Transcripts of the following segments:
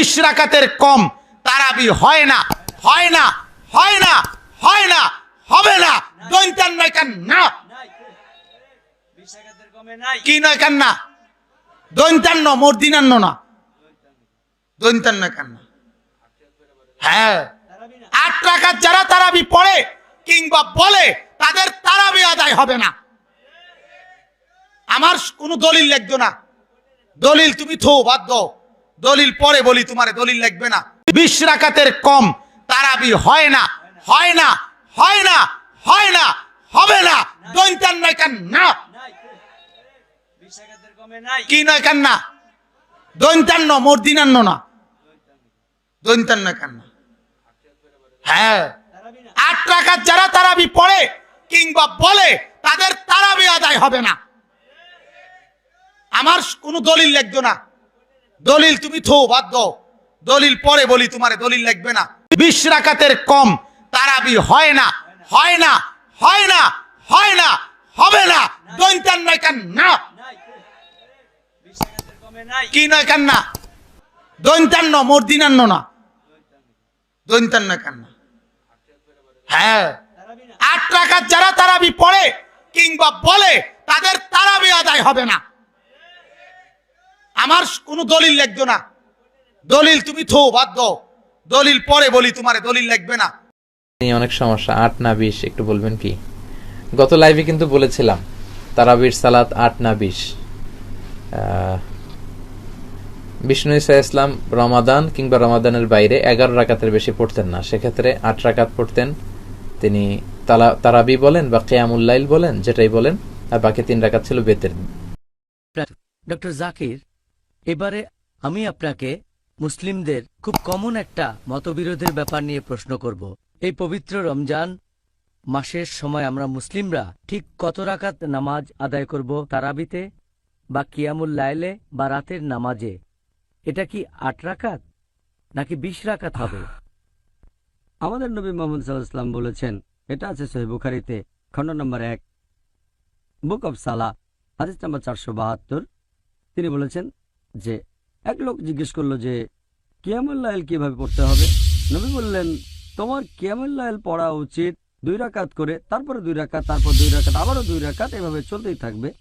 বিশ রাকাতের কম তারাবি হয় না হয় না হয় না হয় না, হবে না। দৈন্তান নয় কেন না কি নয় কেন না দৈন্তান্ন মর্দিনান্ন না। দৈন্তান্ন কেন না হ্যাঁ। আট রাকাত যারা তারাবি পড়ে কিংবা বলে, তাদের তারাবি আদায় হবে না। আমার কোনো দলিল লাগতো না। দলিল তুমি থো, বাদ দাও। দলিল পরে বলি, তোমার দলিল লাগবে না। বিশ রাকাতের কম তারাবি হয় না হয় না হয় না হয় না, হবে না। দৈন্তান নয় কেন না। কি নয় কেন না? দৈন্তান্ন মর্দিনান্ন না দৈন্তান্ন কেন না। হ্যাঁ। আট রাকাত যারা তারাবি পড়ে কিংবা বলে, তাদের তারাবি আদায় হবে না। আমার কোনো দলিল লাগতো না। দলিল তুমি থো বাদ দাও। দলিল পরে বলি, তোমারে দলিল লাগবে না। বিশ রাকাতের কম তারাবি হয় না হয় না হয় না হয় না, হবে না। দৈন্তান নয় কেন না কি নয় কেন না দৈন্তান্ন মর্দিনান্ন না। দৈন্তান্ন কেন না হ্যাঁ। আট রাকাত যারা তারাবি পড়ে কিংবা বলে, তাদের তারাবি আদায় হবে না। আমার কোনো দলিল লাগতো না। দলিল তুমি থো বাদ দাও। দলিল পরে বলি তোমারে দলিল লাগবে না। অনেক সমস্যা আট না বিশ একটু বলবেন কি? গত লাইভে কিন্তু বলেছিলাম তারাবির সালাত আট না বিশ। আহ, বিষ্ণু ইসা ইসলাম রমাদান কিংবা রমাদানের বাইরে এগারো রাকাতের বেশি পড়তেন না। সেক্ষেত্রে আট রাকাত পড়তেন। তিনি তালা তারাবি বলেন বা কেয়ামুল্লাইল বলেন যেটাই বলেন আর বাকি তিন রাকাত ছিল বেতের। ডক্টর জাকির এবারে আমি আপনাকে মুসলিমদের খুব কমন একটা মতবিরোধের ব্যাপার নিয়ে প্রশ্ন করব। এই পবিত্র রমজান মাসের সময় আমরা মুসলিমরা ঠিক কত রাকাত নামাজ আদায় করব তারাবিতে বা কিয়ামুল লাইলে বা রাতের নামাজে? এটা কি আট রাকাত নাকি বিশ রাকাত হবে? আমাদের নবী মোহাম্মদ সাল্লাহাম বলেছেন, এটা আছে সহি বুখারিতে, খণ্ড নম্বর এক, বুক অব সালা, হাদিস নম্বর চারশো বাহাত্তর। তিনি বলেছেন যে এক লোক জিজ্ঞেস করল যে কিয়ামুল্লাহল কীভাবে পড়তে হবে? নবী বললেন, তোমার কিয়ামুল্লাহল পড়া উচিত? দুই রাকাত করে, তারপরে দুই রাকাত, তারপর দুই রাকাত, আবারও দুই রাকাত, এভাবে চলতেই থাকবে।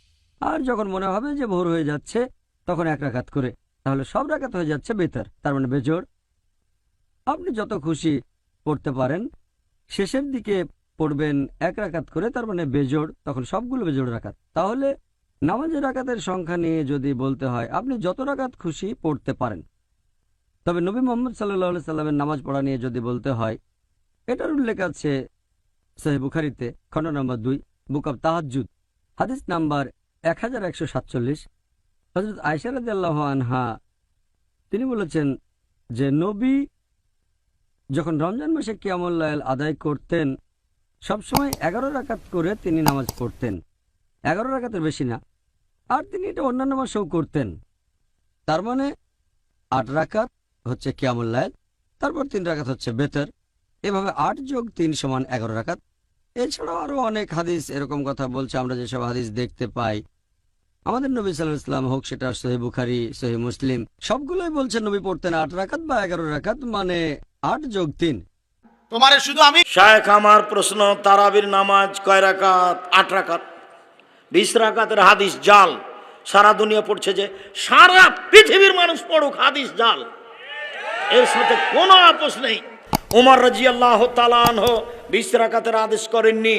আর যখন মনে হবে যে ভোর হয়ে যাচ্ছে, তখন এক রাকাত করে। তাহলে সব রাকাত হয়ে যাচ্ছে বেতার, তার মানে বেজোড়। আপনি যত খুশি পড়তে পারেন, শেষের দিকে পড়বেন এক রাকাত করে, তার মানে বেজোড়, তখন সবগুলো বেজোড় রাকাত। তাহলে নামাজের রাকাতের সংখ্যা নিয়ে যদি বলতে হয়, আপনি যত রাকাত খুশি পড়তে পারেন। তবে নবী মোহাম্মদ সাল্লাহ সাল্লামের নামাজ পড়া নিয়ে যদি বলতে হয়, এটার উল্লেখ আছে সাহেব বুখারিতে, খণ্ড নম্বর দুই, বুক অব তাহাজুদ হাদিস নাম্বার এক হাজার একশো সাতচল্লিশ। হজরত আয়সারদ আনহা, তিনি বলেছেন যে, নবী যখন রমজান মাসে কিয়ামুল্লাহ আদায় করতেন, সবসময় এগারো রাকাত করে তিনি নামাজ পড়তেন। এগারো রাকাতের বেশি না আর তিনি এটা অন্যান্য মাসেও করতেন। তার মানে আট রাকাত হচ্ছে কিয়ামুল্লায়ল তারপর তিন রাকাত হচ্ছে বেতর। এভাবে আট যোগ তিন সমান এগারো রাকাত। এছাড়াও আরও অনেক হাদিস এরকম কথা বলছে আমরা যেসব হাদিস দেখতে পাই। আমাদের নবী সাল্লাহ ইসলাম হোক সেটা সহি বুখারি সহি মুসলিম সবগুলোই বলছে নবী পড়তেন আট রাকাত বা এগারো রাকাত মানে আট যোগ তিন। তোমার শুধু আমি শায়েখ আমার প্রশ্ন তারাবির নামাজ কয় রাকাত? আট রাকাত। বিশ রাকাতের হাদিস জাল। সারা দুনিয়া পড়ছে যে সারা পৃথিবীর মানুষ পড়ুক হাদিস জাল। এর সাথে কোনো আপোষ নেই। উমর রাজি আল্লাহ তালানহ বিশ রাকাতের আদেশ করেননি।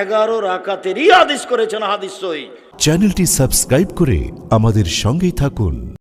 এগারো রাকাতেরই আদেশ করেছেন হাদিস সই চ্যানেলটি সাবস্ক্রাইব করে আমাদের সঙ্গেই থাকুন।